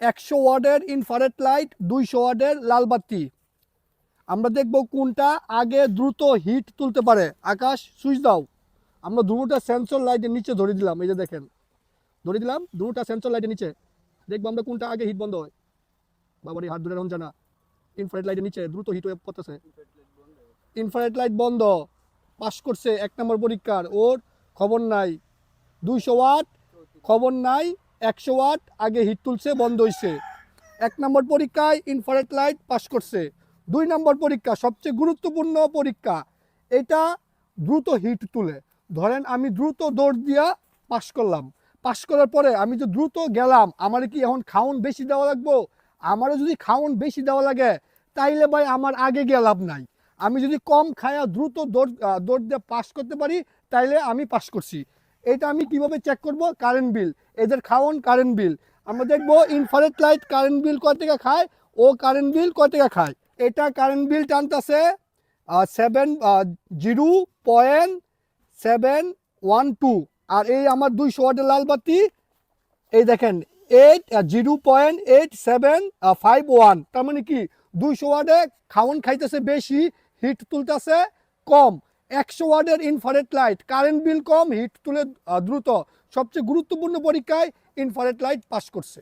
একশো ওয়ার্ডের infrared light দুইশো ওয়ার্ডের লালবাতি আমরা দেখব কোনটা আগে দ্রুত হিট তুলতে পারে। আকাশ সুইচ দাও। আমরা দুটোটা সেন্সর লাইটের নিচে ধরে দিলাম, এই যে দেখেন। ধরে দিলাম দুটোটা সেন্সর লাইটের নিচে। দেখব আমরা কোনটা আগে হিট বন্ধ হয়। বাবার এই হাত ধরে এখন জানা ইনফ্রারেড লাইটের নিচে দ্রুত হিট হয়ে পড়তেছে ইনফ্রারেড লাইট বন্ধ। পাস করছে এক নম্বর পরীক্ষার। ওর খবর নাই। দুইশো ওয়াট, খবর নাই। একশো ওয়াট, আগে হিট তুলছে, বন্ধ হয়েছে এক নম্বর পরীক্ষায় ইনফ্রারেড লাইট পাস করছে। দুই নম্বর পরীক্ষা, সবচেয়ে গুরুত্বপূর্ণ পরীক্ষা, এটা দ্রুত হিট তুলে। ধরেন আমি দ্রুত দৌড় দিয়া পাস করলাম। পাস করার পরে আমি যে দ্রুত গেলাম, আমার কি এখন খাউন বেশি দেওয়া লাগবো? আমারও যদি খাউন বেশি দেওয়া লাগে, তাইলে ভাই আমার আগে গিয়ে লাভ নাই। আমি যদি কম খায়া দ্রুত দৌড় দৌড় দিয়ে পাস করতে পারি, তাইলে আমি পাস করছি। এটা আমি কীভাবে চেক করব? কারেন্ট বিল এদের খাওয়ান কারেন্ট বিল আমরা দেখব ইনফারেট লাইট কারেন্ট বিল কয় টাকা খায়? ও কারেন্ট বিল কয় টাকা খায়? এটা কারেন্ট বিল টানতেছে seven zero point seven one two আর এই আমার দুইশো ওয়াটের লাল বাতি, এই দেখেন eight zero point eight seven five one তার মানে কি? দুইশো ওয়ার্ডে খাওয়ান খাইতেছে বেশি হিট তুলতেছে কম। একশো ওয়ার্ডের ইনফারেট লাইট কারেন্ট বিল কম হিট তুলে দ্রুত। সবচেয়ে গুরুত্বপূর্ণ পরীক্ষায় ইনফারেট লাইট পাস করছে।